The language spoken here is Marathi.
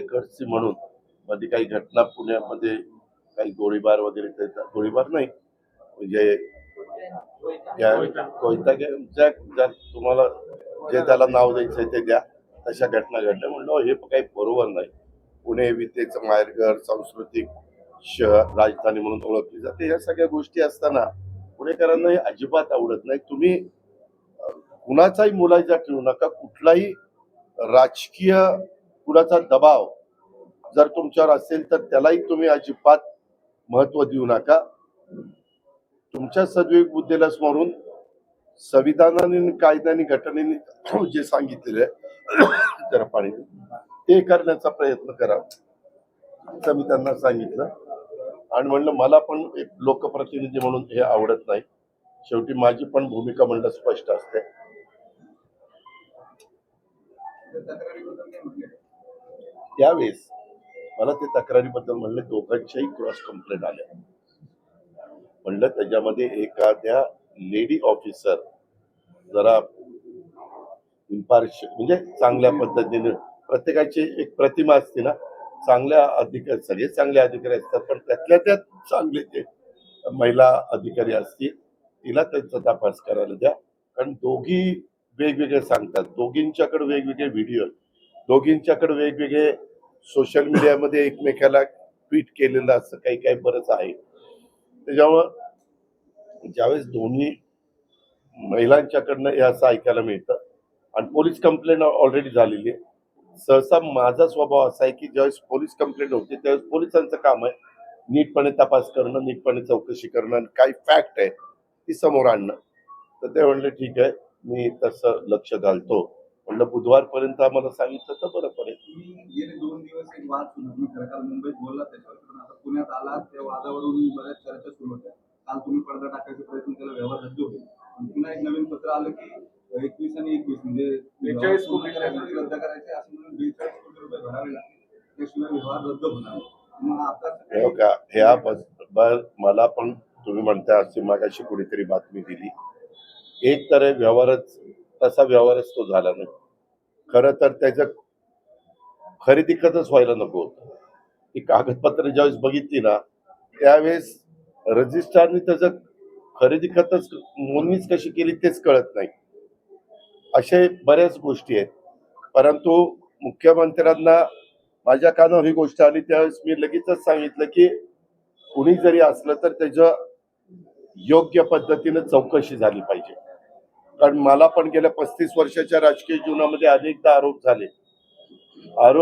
होते म्हणून. मध्ये काही घटना पुण्यामध्ये काही गोळीबार वगैरे गोळीबार नाही. म्हणजे कोयता ज्या तुम्हाला जे त्याला नाव द्यायचं आहे ते द्या. तशा घटना घडल्या म्हणलं हे काही बरोबर नाही. पुणे वितेचं माहेरघर सांस्कृतिक शहर राजधानी म्हणून ओळखली जाते. या सगळ्या गोष्टी असताना पुणेकरांना हे अजिबात आवडत नाही. तुम्ही कुणाचाही मुलाचा ठेवू नका. कुठलाही राजकीय कुणाचा दबाव जर तुमच्यावर असेल तर त्यालाही तुम्ही अजिबात महत्त्व देऊ नका. तुमच्या सद्विक बुद्धीला स्मरून संविधानाने कायद्याने घटनेने जे सांगितलेले आहे जरा पाणी ते करण्याचा प्रयत्न करा. असं मी त्यांना सांगितलं. आणि म्हणलं मला पण एक लोकप्रतिनिधी म्हणून हे आवडत नाही. शेवटी माझी पण भूमिका म्हणलं स्पष्ट असते. त्यावेळेस मला ते तक्रारीबद्दल म्हणलं दोघांच्याही क्रॉस कंप्लेंट आल्या. म्हणलं त्याच्यामध्ये एखाद्या लेडी ऑफिसर जरा इम्पार्श म्हणजे चांगल्या पद्धतीने प्रत्येकाची एक प्रतिमा असते ना चांगल्या अधिकारी सगळे चांगले अधिकारी असतात पण त्यातल्या त्यात चांगले ते महिला अधिकारी असतील तिला त्यांचा तपास करायला द्या. कारण दोघी वेगवेगळे सांगतात दोघींच्याकडे वेगवेगळे व्हिडिओ दोघींच्याकडे वेगवेगळे सोशल मीडियामध्ये एकमेकाला ट्विट केलेलं असं काही काही बरंच आहे. त्याच्यामुळं ज्यावेळेस दोन्ही महिलांच्याकडनं हे असं ऐकायला मिळतं आणि पोलीस कंप्लेंट ऑलरेडी झालेली आहे. सहसा माझा स्वभाव असा आहे की ज्यावेळेस पोलीस कंप्लेंट होते त्यावेळेस पोलिसांचं काम आहे. नीटपणे तपास करणं नीटपणे चौकशी करणं आणि काही फॅक्ट आहे ती समोर आणणं. तर ते म्हणले ठीक आहे मी तसं लक्ष घालतो. म्हणलं बुधवारपर्यंत आम्हाला सांगितलं तर बरं. एक वाद सुरू तुम्ही खरं काल मुंबईत बोलला त्याच्यावर. पण आता पुण्यात आला त्या वादावरून बऱ्याच चर्चा सुरू होत्या. काल तुम्ही पडदा टाकायचा प्रयत्न केला व्यवहार रद्द होईल. पण पुन्हा एक नवीन पत्र आलं की एकवीस आणि एकवीस म्हणजे बेचाळीस कोटी रद्द करायचे असं म्हणून बेचाळीस कोटी रुपये भरावे लागतील. त्याशिवाय व्यवहार रद्द होणार मग आता हे का ह्या मला पण तुम्ही म्हणता अशी मागाशी कुणीतरी बातमी दिली. एक तर व्यवहारच तसा व्यवहारच तो झाला नाही. खरं तर त्याचं खरेदी खतच व्हायला नको होतं. ती कागदपत्र ज्यावेळेस बघितली ना त्यावेळेस रजिस्ट्रारने त्याचं खरेदी खतच नोंदणीच कशी केली तेच कळत नाही. असे बऱ्याच गोष्टी आहेत. परंतु मुख्यमंत्र्यांना माझ्या कानावर ही गोष्ट आली त्यावेळेस मी लगेचच सांगितलं की कुणी जरी असलं तर त्याचं योग्य पद्धतीनं चौकशी झाली पाहिजे. कारण मला पण गेल्या पस्तीस वर्षाच्या राजकीय जीवनामध्ये अनेकदा आरोप झाले. आरोप